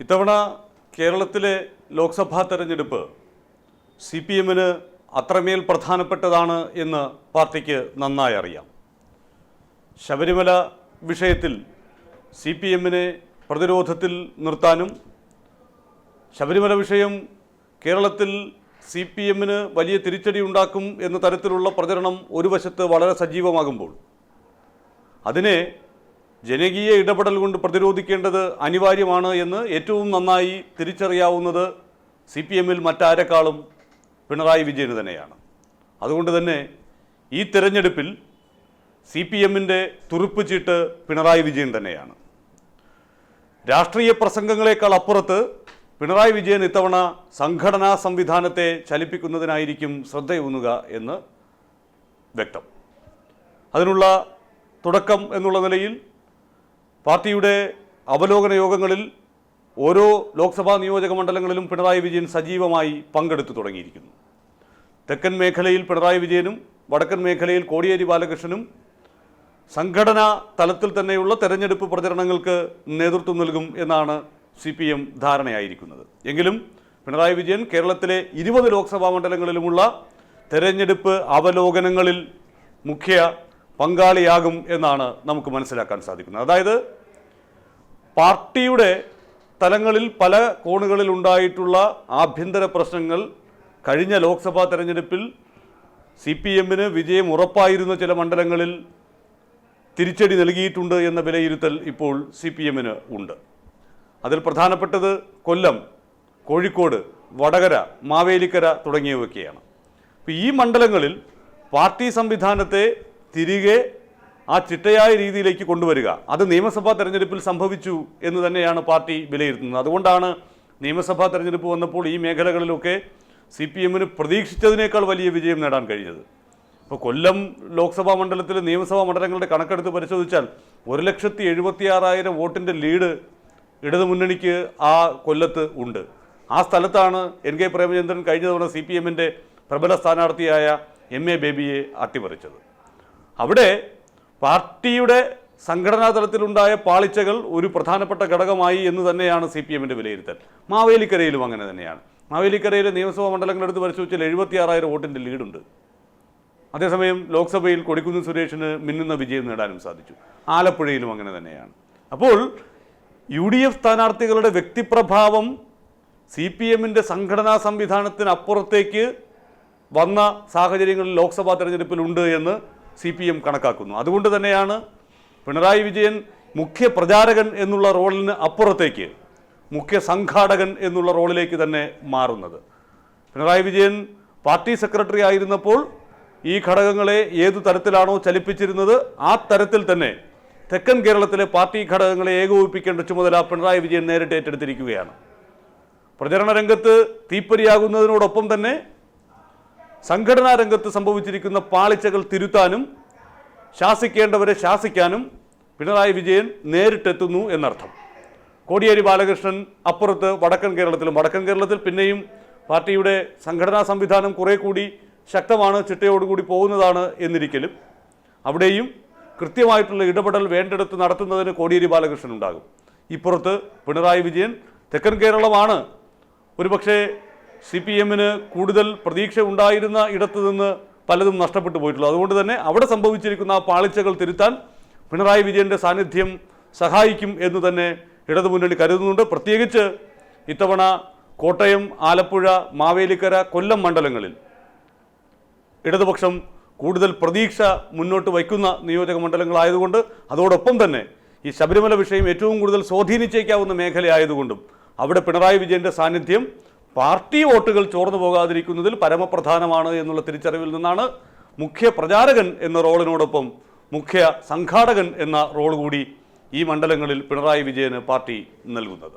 ഇത്തവണ കേരളത്തിലെ ലോക്സഭാ തെരഞ്ഞെടുപ്പ് സി പി എമ്മിന് അത്രമേൽ പ്രധാനപ്പെട്ടതാണ് എന്ന് പാർട്ടിക്ക് നന്നായി അറിയാം. ശബരിമല വിഷയത്തിൽ സി പി എമ്മിനെ പ്രതിരോധത്തിൽ നിർത്താനും ശബരിമല വിഷയം കേരളത്തിൽ സി പി എമ്മിന് വലിയ തിരിച്ചടി ഉണ്ടാക്കും എന്ന തരത്തിലുള്ള പ്രചരണം ഒരു വശത്ത് വളരെ സജീവമാകുമ്പോൾ അതിനെ ജനകീയ ഇടപെടൽ കൊണ്ട് പ്രതിരോധിക്കേണ്ടത് അനിവാര്യമാണ് എന്ന് ഏറ്റവും നന്നായി തിരിച്ചറിയാവുന്നത് സി പി എമ്മിൽ മറ്റാരെക്കാളും പിണറായി വിജയന് തന്നെയാണ്. അതുകൊണ്ട് തന്നെ ഈ തിരഞ്ഞെടുപ്പിൽ സി പി എമ്മിന്റെ തുറുപ്പ് ചീട്ട് പിണറായി വിജയൻ തന്നെയാണ്. രാഷ്ട്രീയ പ്രസംഗങ്ങളെക്കാൾ അപ്പുറത്ത് പിണറായി വിജയൻ ഇത്തവണ സംഘടനാ സംവിധാനത്തെ ചലിപ്പിക്കുന്നതിനായിരിക്കും ശ്രദ്ധയൂന്നുക എന്ന് വ്യക്തം. അതിനുള്ള തുടക്കം എന്നുള്ള നിലയിൽ പാർട്ടിയുടെ അവലോകന യോഗങ്ങളിൽ ഓരോ ലോക്സഭാ നിയോജക മണ്ഡലങ്ങളിലും പിണറായി വിജയൻ സജീവമായി പങ്കെടുത്തു തുടങ്ങിയിരിക്കുന്നു. തെക്കൻ മേഖലയിൽ പിണറായി വിജയനും വടക്കൻ മേഖലയിൽ കോടിയേരി ബാലകൃഷ്ണനും സംഘടനാ തലത്തിൽ തന്നെയുള്ള തെരഞ്ഞെടുപ്പ് പ്രചരണങ്ങൾക്ക് നേതൃത്വം നൽകും എന്നാണ് സി പി എം ധാരണയായിരിക്കുന്നത്. എങ്കിലും പിണറായി വിജയൻ കേരളത്തിലെ ഇരുപത് ലോക്സഭാ മണ്ഡലങ്ങളിലുമുള്ള തെരഞ്ഞെടുപ്പ് അവലോകനങ്ങളിൽ മുഖ്യ പങ്കാളിയാകും എന്നാണ് നമുക്ക് മനസ്സിലാക്കാൻ സാധിക്കുന്നത്. അതായത് പാർട്ടിയുടെ തലങ്ങളിൽ പല കോണുകളിൽ ഉണ്ടായിട്ടുള്ള ആഭ്യന്തര പ്രശ്നങ്ങൾ കഴിഞ്ഞ ലോക്സഭാ തെരഞ്ഞെടുപ്പിൽ സി പി എമ്മിന് വിജയം ഉറപ്പായിരുന്ന ചില മണ്ഡലങ്ങളിൽ തിരിച്ചടി നൽകിയിട്ടുണ്ട് എന്ന വിലയിരുത്തൽ ഇപ്പോൾ സി പി എമ്മിന് ഉണ്ട്. അതിൽ പ്രധാനപ്പെട്ടത് കൊല്ലം കോഴിക്കോട് വടകര മാവേലിക്കര തുടങ്ങിയവയൊക്കെയാണ്. അപ്പോൾ ഈ മണ്ഡലങ്ങളിൽ പാർട്ടി സംവിധാനത്തെ തിരികെ ആ ചിട്ടയായ രീതിയിലേക്ക് കൊണ്ടുവരിക. അത് നിയമസഭാ തെരഞ്ഞെടുപ്പിൽ സംഭവിച്ചു എന്ന് തന്നെയാണ് പാർട്ടി വിലയിരുത്തുന്നത്. അതുകൊണ്ടാണ് നിയമസഭാ തെരഞ്ഞെടുപ്പ് വന്നപ്പോൾ ഈ മേഖലകളിലൊക്കെ സി പി എമ്മിന് പ്രതീക്ഷിച്ചതിനേക്കാൾ വലിയ വിജയം നേടാൻ കഴിഞ്ഞത്. ഇപ്പോൾ കൊല്ലം ലോക്സഭാ മണ്ഡലത്തിലെ നിയമസഭാ മണ്ഡലങ്ങളുടെ കണക്കെടുത്ത് പരിശോധിച്ചാൽ ഒരു ലക്ഷത്തി എഴുപത്തി ആറായിരം വോട്ടിന്റെ ലീഡ് ഇടതുമുന്നണിക്ക് ആ കൊല്ലത്ത് ഉണ്ട്. ആ സ്ഥലത്താണ് എൻ കെ പ്രേമചന്ദ്രൻ കഴിഞ്ഞ തവണ സി പി എമ്മിന്റെ പ്രബല സ്ഥാനാർത്ഥിയായ എം എ ബേബിയെ അട്ടിമറിച്ചത്. അവിടെ പാർട്ടിയുടെ സംഘടനാ തലത്തിലുണ്ടായ പാളിച്ചകൾ ഒരു പ്രധാനപ്പെട്ട ഘടകമായി എന്ന് തന്നെയാണ് സി പി എമ്മിന്റെ വിലയിരുത്തൽ. മാവേലിക്കരയിലും അങ്ങനെ തന്നെയാണ്. മാവേലിക്കരയിലെ നിയമസഭാ മണ്ഡലങ്ങളെടുത്ത് പരിശോധിച്ചാൽ എഴുപത്തി ആറായിരം വോട്ടിന്റെ ലീഡുണ്ട്. അതേസമയം ലോക്സഭയിൽ കൊടിക്കുന്നിൽ സുരേഷിന് മിന്നുന്ന വിജയം നേടാനും സാധിച്ചു. ആലപ്പുഴയിലും അങ്ങനെ തന്നെയാണ്. അപ്പോൾ യു ഡി എഫ് സ്ഥാനാർത്ഥികളുടെ വ്യക്തിപ്രഭാവം സി പി എമ്മിന്റെ സംഘടനാ സംവിധാനത്തിനപ്പുറത്തേക്ക് വന്ന സാഹചര്യങ്ങളിൽ ലോക്സഭാ തെരഞ്ഞെടുപ്പിലുണ്ട് എന്ന് സി പി എം കണക്കാക്കുന്നു. അതുകൊണ്ട് തന്നെയാണ് പിണറായി വിജയൻ മുഖ്യ പ്രചാരകൻ എന്നുള്ള റോളിന് അപ്പുറത്തേക്ക് മുഖ്യ സംഘാടകൻ എന്നുള്ള റോളിലേക്ക് തന്നെ മാറുന്നത്. പിണറായി വിജയൻ പാർട്ടി സെക്രട്ടറി ആയിരുന്നപ്പോൾ ഈ ഘടകങ്ങളെ ഏതു തരത്തിലാണോ ചലിപ്പിച്ചിരുന്നത് ആ തരത്തിൽ തന്നെ തെക്കൻ കേരളത്തിലെ പാർട്ടി ഘടകങ്ങളെ ഏകോപിപ്പിക്കേണ്ട ചുമതല പിണറായി വിജയൻ നേരിട്ട് ഏറ്റെടുത്തിരിക്കുകയാണ്. പ്രചരണ രംഗത്ത് തീപ്പരിയാകുന്നതിനോടൊപ്പം തന്നെ സംഘടനാ രംഗത്ത് സംഭവിച്ചിരിക്കുന്ന പാളിച്ചകൾ തിരുത്താനും ശാസിക്കേണ്ടവരെ ശാസിക്കാനും പിണറായി വിജയൻ നേരിട്ടെത്തുന്നു എന്നർത്ഥം. കോടിയേരി ബാലകൃഷ്ണൻ അപ്പുറത്ത് വടക്കൻ കേരളത്തിലും വടക്കൻ കേരളത്തിൽ പിന്നെയും പാർട്ടിയുടെ സംഘടനാ സംവിധാനം കുറെ കൂടി ശക്തമാണ് ചിട്ടയോടുകൂടി പോകുന്നതാണ് എന്നിരിക്കലും. അവിടെയും കൃത്യമായിട്ടുള്ള ഇടപെടൽ വേണ്ടെടുത്ത് നടത്തുന്നതിന് കോടിയേരി ബാലകൃഷ്ണൻ ഉണ്ടാകും. ഇപ്പുറത്ത് പിണറായി വിജയൻ തെക്കൻ കേരളമാണ്. ഒരുപക്ഷെ സി പി എമ്മിന് കൂടുതൽ പ്രതീക്ഷ ഉണ്ടായിരുന്ന ഇടത്തു നിന്ന് പലതും നഷ്ടപ്പെട്ടു പോയിട്ടുള്ളൂ അതുകൊണ്ട് തന്നെ അവിടെ സംഭവിച്ചിരിക്കുന്ന ആ പാളിച്ചകൾ തിരുത്താൻ പിണറായി വിജയന്റെ സാന്നിധ്യം സഹായിക്കും എന്ന് തന്നെ ഇടതുമുന്നണി കരുതുന്നുണ്ട്. പ്രത്യേകിച്ച് ഇത്തവണ കോട്ടയം ആലപ്പുഴ മാവേലിക്കര കൊല്ലം മണ്ഡലങ്ങളിൽ ഇടതുപക്ഷം കൂടുതൽ പ്രതീക്ഷ മുന്നോട്ട് വയ്ക്കുന്ന നിയോജക മണ്ഡലങ്ങളായതുകൊണ്ട് അതോടൊപ്പം തന്നെ ഈ ശബരിമല വിഷയം ഏറ്റവും കൂടുതൽ സ്വാധീനിച്ചേക്കാവുന്ന മേഖലയായതുകൊണ്ടും അവിടെ പിണറായി വിജയന്റെ സാന്നിധ്യം പാർട്ടി വോട്ടുകൾ ചോർന്നു പോകാതിരിക്കുന്നതിൽ പരമപ്രധാനമാണ് എന്നുള്ള തിരിച്ചറിവിൽ നിന്നാണ് മുഖ്യ പ്രചാരകൻ എന്ന റോളിനോടൊപ്പം മുഖ്യ സംഘാടകൻ എന്ന റോൾ കൂടി ഈ മണ്ഡലങ്ങളിൽ പിണറായി വിജയന് പാർട്ടി നൽകുന്നത്.